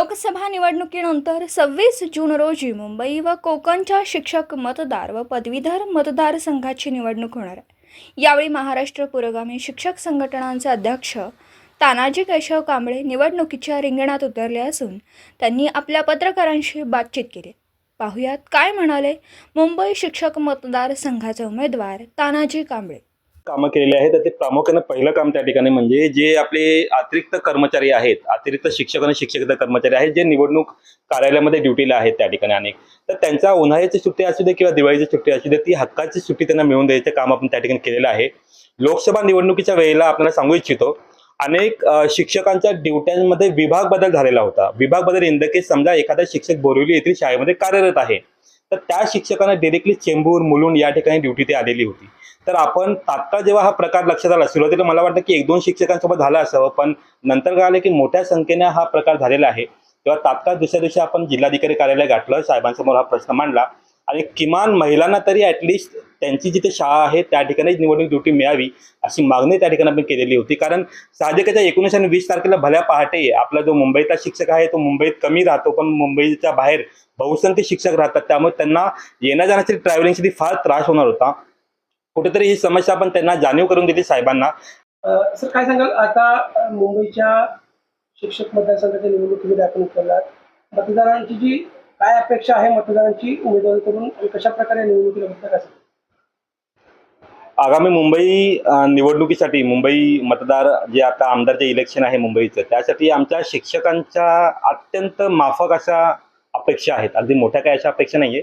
लोकसभा निवडणुकीनंतर सव्वीस जून रोजी मुंबई व कोकणच्या शिक्षक मतदार व पदवीधर मतदारसंघाची निवडणूक होणार आहे. यावेळी महाराष्ट्र पुरोगामी शिक्षक संघटनांचे अध्यक्ष तानाजी केशव कांबळे निवडणुकीच्या रिंगणात उतरले असून त्यांनी आपल्या पत्रकारांशी बातचीत केली. पाहुयात काय म्हणाले मुंबई शिक्षक मतदारसंघाचे उमेदवार तानाजी कांबळे. कामं केलेली आहेत तर ते प्रामुख्याने पहिलं काम त्या ठिकाणी म्हणजे जे आपले अतिरिक्त कर्मचारी आहेत अतिरिक्त शिक्षक आणि शिक्षक कर्मचारी आहेत जे निवडणूक कार्यालयामध्ये ड्युटीला आहेत त्या ठिकाणी अनेक. तर त्यांच्या उन्हाळ्याची सुट्टी असू दे किंवा दिवाळीची सुट्टी असू दे ती हक्काची सुट्टी त्यांना मिळवून द्यायचं काम आपण त्या ठिकाणी केलेलं आहे. लोकसभा निवडणुकीच्या वेळेला आपल्याला सांगू इच्छितो अनेक शिक्षकांच्या ड्युट्यांमध्ये विभाग बदल झालेला होता. विभाग बदल इन द केस समजा एखादा शिक्षक बोरिवली येथील शाळेमध्ये कार्यरत आहे. तर त्या शिक्षकांना डिरेक्टली चेंबूर मुलुंड या ठिकाणी ड्युटी ते आलेली होती. तर आपण तात्काळ जेव्हा हा प्रकार लक्षात आला सुरुवातीला मला वाटतं की एक दोन शिक्षकांसोबत झालं असावं पण नंतर कळालं की मोठ्या संख्येने हा प्रकार झालेला आहे. तेव्हा तात्काळ दुसऱ्या दिवशी आपण जिल्हाधिकारी कार्यालय गाठलं साहेबांसमोर हा प्रश्न मांडला. आणि किमान महिलांना तरी ॲटलिस्ट त्यांची जिथे शाळा आहे त्या ठिकाणी निवडणूक ड्युटी मिळावी अशी मागणी त्या ठिकाणी आपण केलेली होती. कारण साहजिकच्या एकोणीस आणि वीस तारखेला भल्या पहाटे आपला जो मुंबईतला शिक्षक आहे तो मुंबईत कमी राहतो पण मुंबईच्या बाहेर बहुसंख्य शिक्षक राहतात. त्यामुळे त्यांना येण्या जाण्यासाठी ट्रॅव्हलिंगसाठी फार त्रास होणार होता. कुठेतरी ही समस्या आपण त्यांना जाणीव करून दिली साहेबांना. सर काय सांगाल? आता मुंबईच्या शिक्षक मतदारसंघाच्या निवडणुकीमध्ये आपण मतदारांची जी काय अपेक्षा आहे मतदारांची उमेदवारी करून कशा प्रकारे निवडणुकीला बघतात असं आगामी मुंबई निवडणुकीसाठी मुंबई मतदार जे आता आमदारचे इलेक्शन आहे मुंबईचं त्यासाठी आमच्या शिक्षकांच्या अत्यंत माफक अशा अपेक्षा आहेत. अगदी मोठ्या काही अशा अपेक्षा नाहीये.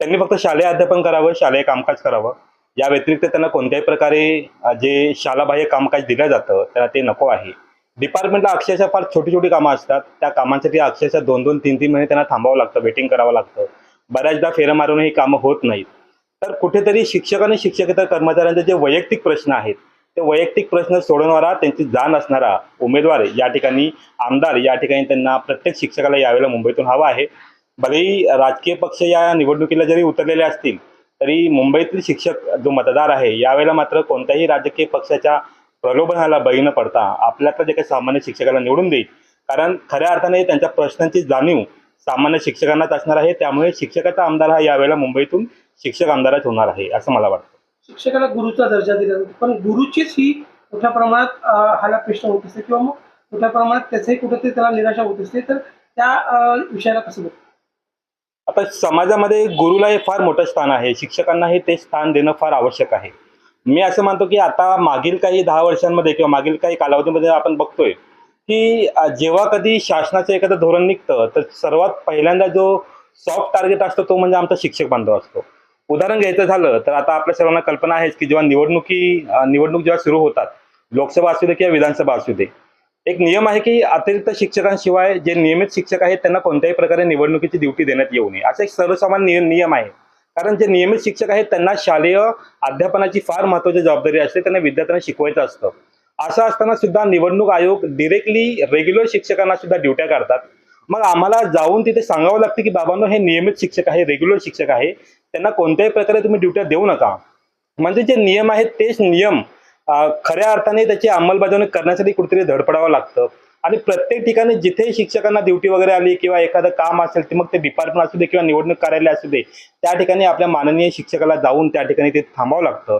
त्यांनी फक्त शालेय अध्यापन करावं शालेय कामकाज करावं. या व्यतिरिक्त त्यांना कोणत्याही प्रकारे जे शालाबाह्य कामकाज दिलं जातं त्यांना ते नको आहे. डिपार्टमेंटला अक्षरशः फार छोटी छोटी कामं असतात. त्या कामांसाठी अक्षरशः दोन दोन तीन तीन महिने त्यांना थांबावं लागतं वेटिंग करावं लागतं. बऱ्याचदा फेरं मारून ही कामं होत नाहीत. तर कुठेतरी शिक्षक आणि शिक्षकेतर कर्मचाऱ्यांचे जे वैयक्तिक प्रश्न आहेत ते वैयक्तिक प्रश्न सोडवणारा त्यांची जाण असणारा उमेदवार या ठिकाणी आमदार या ठिकाणी त्यांना प्रत्येक शिक्षकाला यावेळेला मुंबईतून हवा आहे. भलेही राजकीय पक्ष या निवडणुकीला जरी उतरलेले असतील तरी मुंबईतील शिक्षक जो मतदार आहे यावेळेला मात्र कोणत्याही राजकीय पक्षाच्या प्रलोभनाला बळी न पडता आपल्यातलं जे काही सामान्य शिक्षकाला निवडून देईल. कारण खऱ्या अर्थाने त्यांच्या प्रश्नांची जाणीव सामान्य शिक्षकांनाच असणार आहे. त्यामुळे शिक्षकाचा आमदार हा यावेळेला मुंबईतून शिक्षक आमदारच होणार आहे असं मला वाटतं. शिक्षकाला गुरुचा दर्जा दिला जातो. पण गुरुचीच ही मोठ्या प्रमाणात अ, हालापेष्ट होत असते किंवा मग मोठ्या प्रमाणात त्याचंही कुठेतरी त्याला निराशा होत असते. तर त्या विषयाला कसं बघतो आता समाजामध्ये गुरुला हे फार मोठं स्थान आहे. शिक्षकांना हे ते स्थान देणं फार आवश्यक आहे. मी असं मानतो की आता मागील काही दहा वर्षांमध्ये किंवा मागील काही कालावधीमध्ये आपण बघतोय की जेव्हा कधी शासनाचं एखादं धोरण निघतं तर सर्वात पहिल्यांदा जो सॉफ्ट टार्गेट असतो तो म्हणजे आमचा शिक्षक बांधव असतो. उदाहरण घ्यायचं झालं तर आता आपल्या सर्वांना कल्पना आहेच की जेव्हा निवडणुकी निवडणूक जेव्हा सुरू होतात लोकसभा असू दे किंवा विधानसभा असू दे एक नियम आहे की अतिरिक्त शिक्षकांशिवाय जे नियमित शिक्षक आहेत त्यांना कोणत्याही प्रकारे निवडणुकीची ड्युटी देण्यात येऊ नये. असा एक सर्वसामान्य नियम नियम आहे. कारण जे नियमित शिक्षक आहेत त्यांना शालेय अध्यापनाची फार महत्वाची जबाबदारी असते त्यांना विद्यार्थ्यांना शिकवायचं असतं. असं असताना सुद्धा निवडणूक आयोग डिरेक्टली रेग्युलर शिक्षकांना सुद्धा ड्युट्या काढतात. मग आम्हाला जाऊन तिथे सांगावं लागतं की बाबांनो हे नियमित शिक्षक आहे रेग्युलर शिक्षक आहे. त्यांना कोणत्याही प्रकारे तुम्ही ड्युट्या देऊ नका. म्हणजे जे नियम आहेत तेच नियम खऱ्या अर्थाने त्याची अंमलबजावणी करण्यासाठी कुठेतरी धडपडावं लागतं. आणि प्रत्येक ठिकाणी जिथे शिक्षकांना ड्युटी वगैरे आली किंवा एखादं काम असेल ते मग ते डिपार्टमेंट असू दे किंवा निवडणूक कार्यालय असू दे त्या ठिकाणी आपल्या माननीय शिक्षकाला जाऊन त्या ठिकाणी ते थांबावं लागतं.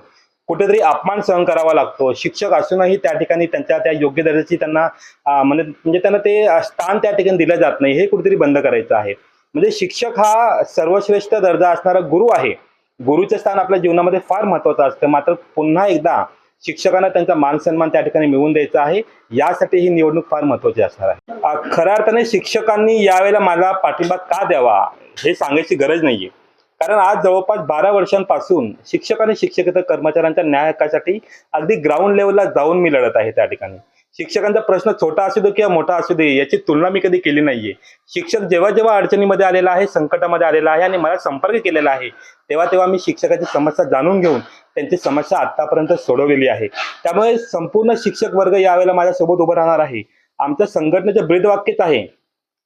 कुठेतरी अपमान सहन करावा लागतो. शिक्षक असूनही त्या ठिकाणी त्यांच्या त्या योग्य दर्जाची त्यांना म्हणजे म्हणजे त्यांना ते स्थान त्या ठिकाणी दिलं जात नाही. हे कुठेतरी बंद करायचं आहे. म्हणजे शिक्षक हा सर्वश्रेष्ठ दर्जा असणारा गुरु आहे. गुरुचं स्थान आपल्या जीवनामध्ये फार महत्वाचं असतं. मात्र पुन्हा एकदा शिक्षकांना त्यांचा मान सन्मान त्या ठिकाणी मिळवून द्यायचा आहे. यासाठी ही निवडणूक फार महत्वाची असणार आहे. खऱ्या अर्थाने शिक्षकांनी यावेळेला मला पाठिंबा का द्यावा हे सांगायची गरज नाहीये. कारण आज जवळपास बारा वर्षांपासून शिक्षक आणि शिक्षकेतर कर्मचाऱ्यांच्या न्याय हक्कासाठी अगदी ग्राउंड लेवलला जाऊन मी लढत आहे त्या ठिकाणी. शिक्षकांचा प्रश्न छोटा असू दे किंवा मोठा असू दे याची तुलना मी कधी केली नाहीये. शिक्षक जेव्हा जेव्हा अडचणीमध्ये आलेला आहे संकटामध्ये आलेला आहे आणि मला संपर्क केलेला आहे तेव्हा तेव्हा मी शिक्षकाची समस्या जाणून घेऊन त्यांची समस्या आतापर्यंत सोडवलेली आहे. त्यामुळे संपूर्ण शिक्षक वर्ग यावेळेला माझ्यासोबत उभं राहणार आहे. आमच्या संघटनेचं ब्रीदवाक्यच आहे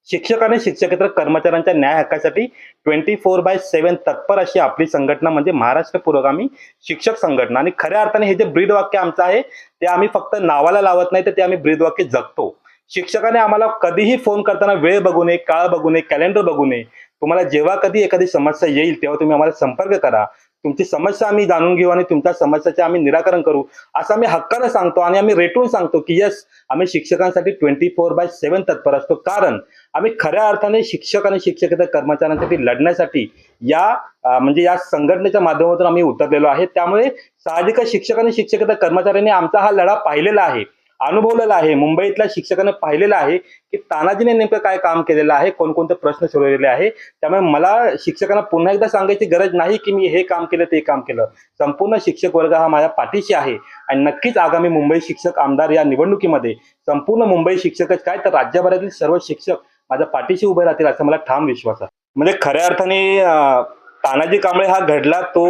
शिक्षक आणि शिक्षकेतर कर्मचाऱ्यांच्या न्याय हक्कासाठी ट्वेंटी फोर बाय सेव्हन तत्पर अशी आपली संघटना म्हणजे महाराष्ट्र पुरोगामी शिक्षक संघटना. आणि खऱ्या अर्थाने हे जे ब्रीदवाक्य आमचं आहे ते आम्ही फक्त नावाला लावत नाही तर ते आम्ही ब्रीदवाक्य जगतो. शिक्षकाने आम्हाला कधीही फोन करताना वेळ बघू नये काळ बघू नये कॅलेंडर बघू नये. तुम्हाला जेव्हा कधी एखादी समस्या येईल तेव्हा तुम्ही आम्हाला संपर्क करा. तुमची समस्या आम्ही जाणून घेऊ आणि तुमच्या समस्याचे आम्ही निराकरण करू. असं आम्ही हक्कानं सांगतो आणि आम्ही रेटून सांगतो की यस आम्ही शिक्षकांसाठी ट्वेंटी फोर बाय सेव्हन तत्पर असतो. कारण आम्ही खऱ्या अर्थाने शिक्षक आणि शिक्षकेतर कर्मचाऱ्यांसाठी लढण्यासाठी या म्हणजे या संघटनेच्या माध्यमातून आम्ही उतरलेलो आहे. त्यामुळे साहजिकच शिक्षक आणि शिक्षकेतर कर्मचाऱ्यांनी आमचा हा लढा पाहिलेला आहे. अनुभवलेला आहे. मुंबईतल्या शिक्षकांना पाहिलेलं आहे की तानाजीने नेमकं काय काम केलेलं आहे कोणकोणते प्रश्न सोडवलेले आहे. त्यामुळे मला शिक्षकांना पुन्हा एकदा सांगायची गरज नाही की मी हे काम केलं ते काम केलं. संपूर्ण शिक्षक वर्ग हा माझ्या पाठीशी आहे. आणि नक्कीच आगामी मुंबई शिक्षक आमदार या निवडणुकीमध्ये संपूर्ण मुंबई शिक्षकच काय तर राज्यभरातील सर्व शिक्षक माझ्या पाठीशी उभे राहतील असा मला ठाम विश्वास आहे. म्हणजे खऱ्या अर्थाने तानाजी कांबळे हा घडला तो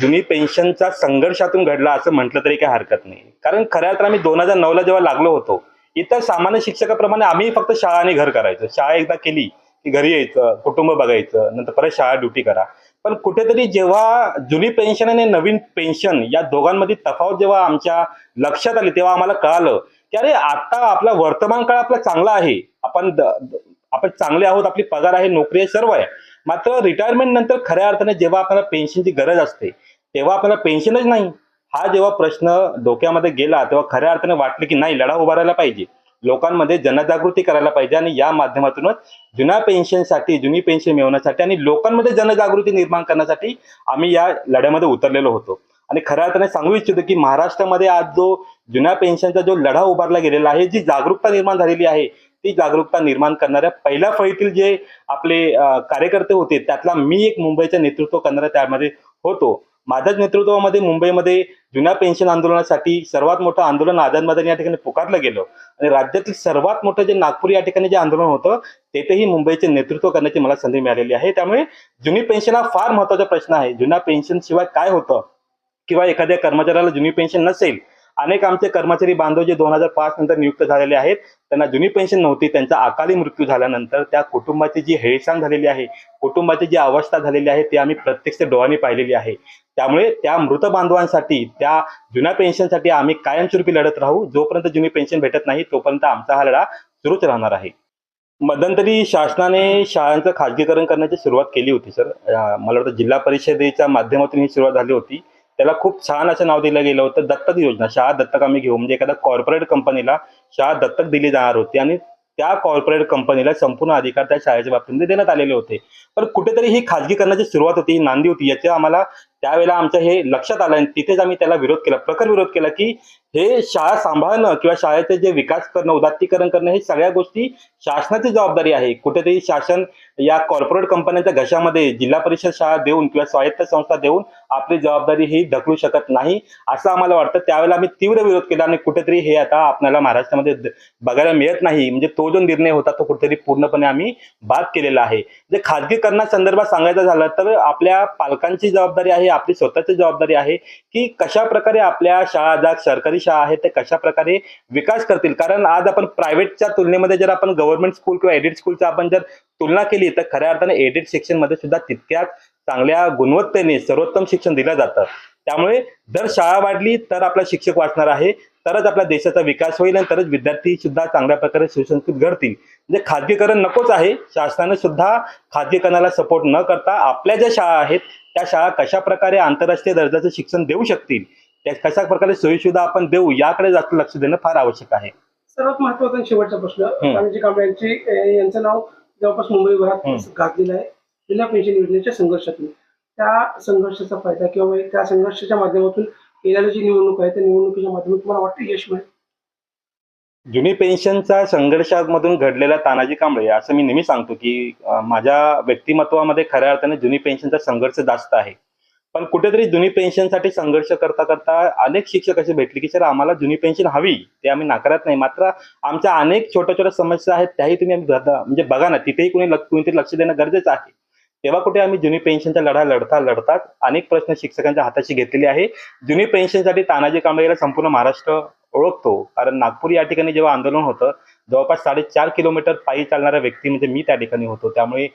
जुनी पेन्शनचा संघर्षातून घडला असं म्हटलं तरी काही हरकत नाही. कारण खऱ्या तर आम्ही दोन हजार नऊला जेव्हा लागलो होतो इतर सामान्य शिक्षकाप्रमाणे आम्ही फक्त शाळा आणि घर करायचं. शाळा एकदा केली की घरी यायचं कुटुंब बघायचं नंतर परत शाळा ड्युटी करा. पण कुठेतरी जेव्हा जुनी पेन्शन आणि नवीन पेन्शन या दोघांमध्ये तफावत जेव्हा आमच्या लक्षात आली तेव्हा आम्हाला कळालं की अरे आता आपला वर्तमान काळ आपला चांगला आहे. आपण आपण चांगले आहोत आपली पगार आहे नोकरी आहे सर्व आहे. मात्र रिटायरमेंट नंतर खऱ्या अर्थाने जेव्हा आपल्याला पेन्शनची गरज असते तेव्हा आपल्याला पेन्शनच नाही. हा जेव्हा प्रश्न डोक्यामध्ये गेला तेव्हा खऱ्या अर्थाने वाटलं की नाही लढा उभारायला पाहिजे. लोकांमध्ये जनजागृती करायला पाहिजे आणि या माध्यमातूनच जुन्या पेन्शनसाठी जुनी पेन्शन मिळवण्यासाठी आणि लोकांमध्ये जनजागृती निर्माण करण्यासाठी आम्ही या लढ्यामध्ये उतरलेलो होतो. आणि खऱ्या अर्थाने सांगू इच्छितो की महाराष्ट्रामध्ये आज जो जुन्या पेन्शनचा जो लढा उभारला गेलेला आहे जी जागरूकता निर्माण झालेली आहे ती जागरूकता निर्माण करणाऱ्या पहिल्या फळीतील जे आपले कार्यकर्ते होते त्यातला मी एक मुंबईचं नेतृत्व करणारा त्यामध्ये होतो. माझ्याच नेतृत्वामध्ये मुंबईमध्ये जुन्या पेन्शन आंदोलनासाठी सर्वात मोठं आंदोलन आझाद मैदान या ठिकाणी पुकारलं गेलं. आणि राज्यातील सर्वात मोठं जे नागपूर या ठिकाणी जे आंदोलन होतं तेथेही मुंबईचे नेतृत्व करण्याची मला संधी मिळालेली आहे. त्यामुळे जुनी पेन्शन हा फार महत्त्वाचा प्रश्न आहे. जुन्या पेन्शन शिवाय काय होतं? किंवा एखाद्या कर्मचाऱ्याला जुनी पेन्शन नसेल अनेक आमचे कर्मचारी बांधव जे दोन हजार पाच नंतर नियुक्त झालेले आहेत त्यांना जुनी पेन्शन नव्हती त्यांचा अकाली मृत्यू झाल्यानंतर त्या कुटुंबाची जी हेळसांड झालेली आहे कुटुंबाची जी अवस्था झालेली आहे ती आम्ही प्रत्यक्ष डोळ्यांनी पाहिलेली आहे. त्यामुळे त्या मृत बांधवांसाठी त्या जुन्या पेन्शनसाठी आम्ही कायमस्वरूपी लढत राहू. जोपर्यंत जुनी पेन्शन भेटत नाही तोपर्यंत आमचा हा लढा सुरूच राहणार आहे. मध्यंतरी शासनाने शाळांचं खाजगीकरण करण्याची सुरुवात केली होती सर. मला वाटतं जिल्हा परिषदेच्या माध्यमातून ही सुरुवात झाली होती. त्याला खूप छान असं नाव दिलं गेलं होतं दत्तक योजना. शाळा दत्तक आम्ही घेऊ. म्हणजे एखाद्या कॉर्पोरेट कंपनीला शाळा दत्तक दिली जाणार होती आणि त्या कॉर्पोरेट कंपनीला संपूर्ण अधिकार त्या शाळेच्या बाबतीमध्ये देण्यात आलेले होते. पण कुठेतरी ही खाजगीकरणाची सुरुवात होती नांदी होती. याचे आम्हाला त्यावेळेला आमच्या हे लक्षात आलं आणि तिथेच आम्ही त्याला विरोध केला प्रखर विरोध केला की हे शाळा सांभाळणं किंवा शाळेचे जे विकास करणं उदात्तीकरण करणं हे सगळ्या गोष्टी शासनाची जबाबदारी आहे. कुठेतरी शासन या कॉर्पोरेट कंपन्यांच्या घशामध्ये जिल्हा परिषद शाळा देऊन किंवा स्वायत्त संस्था देऊन आपली जबाबदारी ही ढकलू शकत नाही असं आम्हाला वाटतं. त्यावेळेला आम्ही तीव्र विरोध केला आणि कुठेतरी हे आता आपल्याला महाराष्ट्रामध्ये बघायला मिळत नाही. म्हणजे तो जो निर्णय होता तो कुठेतरी पूर्णपणे आम्ही बाद केलेला आहे. जे खाजगीकरणासंदर्भात सांगायचं झालं तर आपल्या पालकांची जबाबदारी आहे आपली स्वतःची जबाबदारी आहे की कशा प्रकारे आपल्या शाळा ज्या सरकारी शाळा आहेत ते कशा प्रकारे विकास करतील? कारण आज आपण प्रायव्हेटच्या तुलनेमध्ये जर आपण गव्हर्नमेंट स्कूल किंवा एडेड स्कूलचा आपण जर तुलना केली तर खऱ्या अर्थाने एडेड सेक्शनमध्ये सुद्धा तितक्याच चांगल्या गुणवत्तेने सर्वोत्तम शिक्षण दिलं जातं. त्यामुळे जर शाळा वाढली तर आपला शिक्षक वाचणार आहे तरच आपल्या देशाचा विकास होईल आणि तरच विद्यार्थी सुद्धा चांगल्या प्रकारे सुसंस्कृत घडतील. म्हणजे खाजगीकरण नकोच आहे. शासनाने सुद्धा खाजगीकरणाला सपोर्ट न करता आपल्या ज्या शाळा आहेत त्या शाळा कशा प्रकारे आंतरराष्ट्रीय दर्जाचं शिक्षण देऊ शकतील त्या कशा प्रकारे सोयीसुविधा आपण देऊ याकडे जास्त लक्ष देणं फार आवश्यक आहे. सर्वात महत्त्वाचा शेवटचा प्रश्न. तानाजी कांबळे यांची यांचं नाव जवळपास मुंबईभरात. गाजलेलं आहे. जुन्या पेन्शन योजनेच्या संघर्षातून. त्या संघर्षाचा फायदा किंवा त्या संघर्षाच्या माध्यमातून येणारी जी निवडणूक आहे त्या निवडणुकीच्या माध्यमातून तुम्हाला वाटतं यश मिळेल? जुनी पेन्शनच्या संघर्षामधून घडलेला तानाजी कांबळे असं मी नेहमी सांगतो की माझ्या व्यक्तिमत्वामध्ये खऱ्या अर्थाने जुनी पेन्शनचा संघर्ष जास्त आहे. पण कुठेतरी जुनी पेन्शनसाठी संघर्ष करता करता अनेक शिक्षक असे भेटले की सर आम्हाला जुनी पेन्शन हवी ते आम्ही नाकारत नाही. मात्र आमच्या अनेक छोट्या छोट्या समस्या आहेत त्याही तुम्ही बघा- म्हणजे बघा ना तिथेही कुणी लक्ष कोणीतरी लक्ष देणं गरजेचं आहे. तेव्हा कुठे आम्ही जुनी पेन्शनचा लढा लढता लढताच अनेक प्रश्न शिक्षकांच्या हाताशी घेतलेले आहे. जुनी पेन्शनसाठी तानाजी कांबळेला संपूर्ण महाराष्ट्र ओळखतो. कारण नागपूर या ठिकाणी जेव्हा आंदोलन होतं जवळपास साडेचार किलोमीटर पायी चालणाऱ्या व्यक्ती म्हणजे मी त्या ठिकाणी होतो. त्यामुळे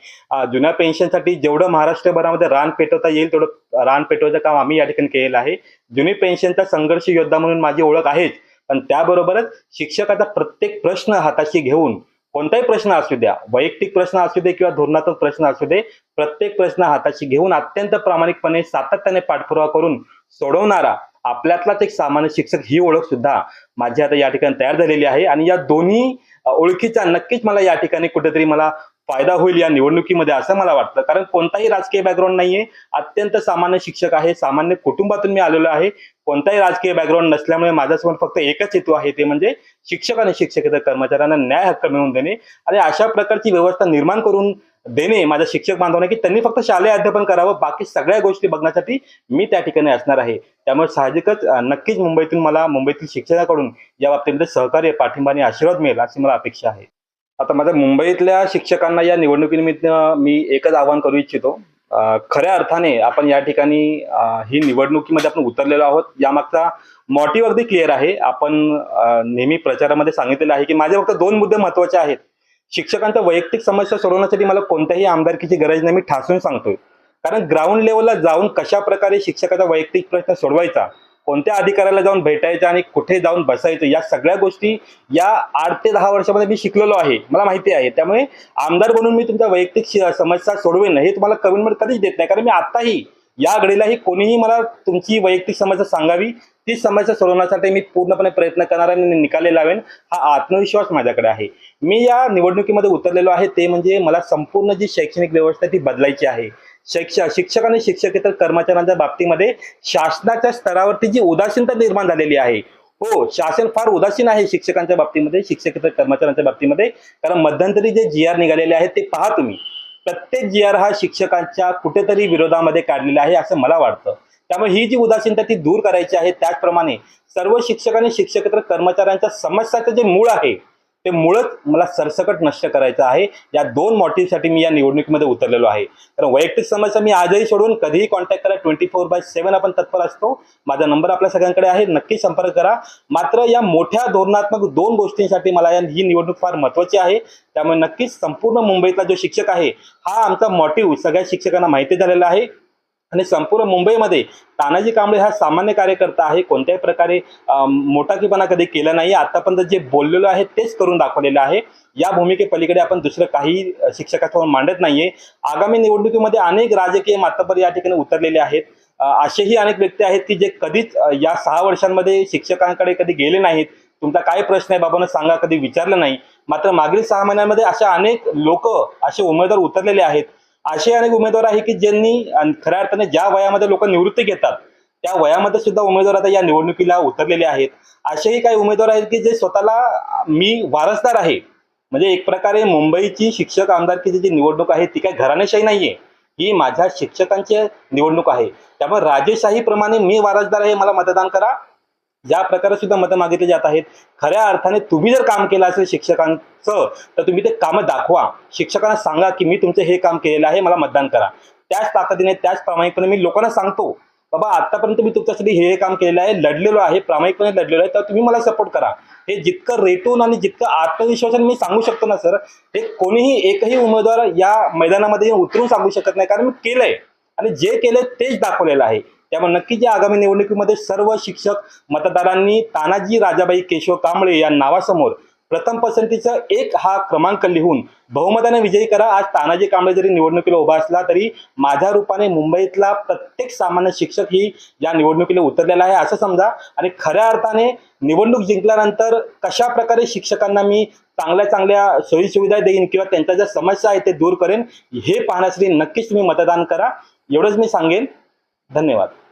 जुन्या पेन्शनसाठी जेवढं महाराष्ट्रभरामध्ये रान पेटवता येईल तेवढं रान पेटवायचं काम आम्ही या ठिकाणी केलेलं आहे. जुनी पेन्शनचा संघर्ष योद्धा म्हणून माझी ओळख आहेच. पण त्याबरोबरच शिक्षकाचा प्रत्येक प्रश्न हाताशी घेऊन कोणताही प्रश्न असू द्या वैयक्तिक प्रश्न असू दे किंवा धोरणात्मक प्रश्न असू दे प्रत्येक प्रश्न हाताशी घेऊन अत्यंत प्रामाणिकपणे सातत्याने पाठपुरावा करून सोडवणारा आपल्यातलाच एक सामान्य शिक्षक ही ओळख सुद्धा माझी आता या ठिकाणी तयार झालेली आहे. आणि या दोन्ही ओळखीचा नक्कीच मला या ठिकाणी कुठेतरी मला फायदा होईल या निवडणुकीमध्ये असं मला वाटतं. कारण कोणताही राजकीय बॅकग्राऊंड नाहीये. अत्यंत सामान्य शिक्षक आहे. सामान्य कुटुंबातून मी आलेलो आहे. कोणताही राजकीय बॅकग्राऊंड नसल्यामुळे माझ्यासमोर फक्त एकच हेतू आहे ते म्हणजे शिक्षक आणि शिक्षकेतर कर्मचाऱ्यांना न्याय हक्क मिळवून देणे. आणि अशा प्रकारची व्यवस्था निर्माण करून देणे माझ्या शिक्षक बांधवांना की त्यांनी फक्त शालेय अध्यापन करावं बाकी सगळ्या गोष्टी बघण्यासाठी मी त्या ठिकाणी असणार आहे. त्यामुळे साहजिकच नक्कीच मुंबईतून मला मुंबईतील शिक्षकाकडून या बाबतीमध्ये सहकार्य पाठिंबा आणि आशीर्वाद मिळेल अशी मला अपेक्षा आहे. आता माझ्या मुंबईतल्या शिक्षकांना या निवडणुकीनिमित्त मी एकच आवाहन करू इच्छितो. खऱ्या अर्थाने आपण या ठिकाणी ही निवडणुकीमध्ये आपण उतरलेलो आहोत. यामागचा मोटिव्ह अगदी क्लिअर आहे. आपण नेहमी प्रचारामध्ये सांगितलेलं आहे की माझे फक्त दोन मुद्दे महत्त्वाचे आहेत. शिक्षकांच्या वैयक्तिक समस्या सोडवण्यासाठी मला कोणत्याही आमदारकीची गरज नाही. मी ठासून सांगतोय. कारण ग्राउंड लेवलला जाऊन कशा प्रकारे शिक्षकाचा वैयक्तिक प्रश्न सोडवायचा कोणत्या अधिकाऱ्याला जाऊन भेटायचं आणि कुठे जाऊन बसायचं या सगळ्या गोष्टी या आठ ते दहा वर्षामध्ये मी शिकलेलो आहे. मला माहिती आहे. त्यामुळे आमदार बनून मी तुमच्या वैयक्तिक समस्या सोडवेन हे तुम्हाला कमेंटमध्ये कधीच देत नाही. कारण मी आताही या घडीलाही कोणीही मला तुमची वैयक्तिक समस्या सांगावी ती समस्या सोडवण्यासाठी मी पूर्णपणे प्रयत्न करणार आणि निकाले लावेन हा आत्मविश्वास माझ्याकडे आहे. मी या निवडणुकीमध्ये उतरलेलो आहे ते म्हणजे मला संपूर्ण जी शैक्षणिक व्यवस्था ती बदलायची आहे. शिक्षक शिक्षक आणि शिक्षकेतर कर्मचाऱ्यांच्या बाबतीमध्ये शासनाच्या स्तरावरती जी उदासीनता निर्माण झालेली आहे हो शासन फार उदासीन आहे शिक्षकांच्या बाबतीमध्ये शिक्षकेतर कर्मचाऱ्यांच्या बाबतीमध्ये. कारण मध्यंतरी जे जी आर निघालेले आहेत ते पहा तुम्ही. प्रत्येक जी आर हा शिक्षकांच्या कुठेतरी विरोधामध्ये काढलेला आहे असं मला वाटतं. त्यामुळे ही जी उदासीनता ती दूर करायची आहे त्याचप्रमाणे सर्व शिक्षक आणि शिक्षकेतर कर्मचाऱ्यांच्या समस्याचं जे मूळ आहे ते मुळच मला सरसकट नष्ट करायचं आहे. या दोन मोटिव्हसाठी मी या निवडणुकीमध्ये उतरलेलो आहे. कारण वैयक्तिक समस्या मी आजही सोडून कधीही कॉन्टॅक्ट करा. ट्वेंटी फोर बाय सेव्हन आपण तत्पर असतो. माझा नंबर आपल्या सगळ्यांकडे आहे. नक्की संपर्क करा. मात्र या मोठ्या धोरणात्मक दोन गोष्टींसाठी मला या ही निवडणूक फार महत्वाची आहे. त्यामुळे नक्कीच संपूर्ण मुंबईतला जो शिक्षक आहे हा आमचा मॉटिव्ह सगळ्या शिक्षकांना माहिती झालेला आहे. आणि संपूर्ण मुंबईमध्ये तानाजी कांबळे हा सामान्य कार्यकर्ता आहे. कोणत्याही प्रकारे मोटाकीपणा कधी केला नाही. आतापर्यंत जे बोललेलो आहे तेच करून दाखवलेलं आहे. या भूमिकेपलीकडे आपण दुसरं काही शिक्षकासमोर मांडत नाहीये. आगामी निवडणुकीमध्ये अनेक राजकीय मातबर या ठिकाणी उतरलेले आहेत. असेही अनेक व्यक्ती आहेत की जे कधीच या सहा वर्षांमध्ये शिक्षकांकडे कधी गेले नाहीत. तुमचा काय प्रश्न आहे बाबांना सांगा कधी विचारलं नाही. मात्र मागील सहा महिन्यांमध्ये अशा अनेक लोक असे उमेदवार उतरलेले आहेत. असे अनेक उमेदवार आहे की ज्यांनी खऱ्या अर्थाने ज्या वयामध्ये लोक निवृत्ती घेतात त्या वयामध्ये सुद्धा उमेदवार आता या निवडणुकीला उतरलेले आहेत. असेही काही उमेदवार आहेत की जे स्वतःला मी वारसदार आहे. म्हणजे एक प्रकारे मुंबईची शिक्षक आमदारकीची जी निवडणूक आहे ती काही घराणेशाही नाहीये. ही माझ्या शिक्षकांची निवडणूक आहे. त्यामुळे राजेशाहीप्रमाणे मी वारसदार आहे मला मतदान करा. ज्या प्रकारे सुद्धा मतं मागितली जात आहेत खऱ्या अर्थाने तुम्ही जर काम केलं असेल शिक्षकांचं तर तुम्ही ते कामं दाखवा. शिक्षकांना सांगा की मी तुमचं हे काम केलेलं आहे मला मतदान करा. त्याच ताकदीने त्याच प्रामाणिकपणे मी लोकांना सांगतो बाबा आतापर्यंत मी तुमच्यासाठी हे हे काम केलेलं आहे लढलेलो आहे प्रामाणिकपणे लढलेलो आहे तर तुम्ही मला सपोर्ट करा. हे जितकं रेटून आणि जितकं आत्मविश्वासाने मी सांगू शकतो ना सर हे कोणीही एकही उमेदवार या मैदानामध्ये उतरून सांगू शकत नाही कारण मी केलंय. आणि जे केलंय तेच दाखवलेलं आहे. त्यामुळे नक्कीच या आगामी निवडणुकीमध्ये सर्व शिक्षक मतदारांनी तानाजी राजाबाई केशव कांबळे या नावासमोर प्रथम पसंतीचा एक हा क्रमांक लिहून बहुमताने विजयी करा. आज तानाजी कांबळे जरी निवडणुकीला उभा असला तरी माझ्या रूपाने मुंबईतला प्रत्येक सामान्य शिक्षक ही या निवडणुकीला उतरलेला आहे असं समजा. आणि खऱ्या अर्थाने निवडणूक जिंकल्यानंतर कशा प्रकारे शिक्षकांना मी चांगल्या चांगल्या सोयीसुविधा देईन किंवा त्यांच्या ज्या समस्या आहेत ते दूर करेन हे पाहण्यासाठी नक्कीच तुम्ही मतदान करा. एवढंच मी सांगेन. धन्यवाद.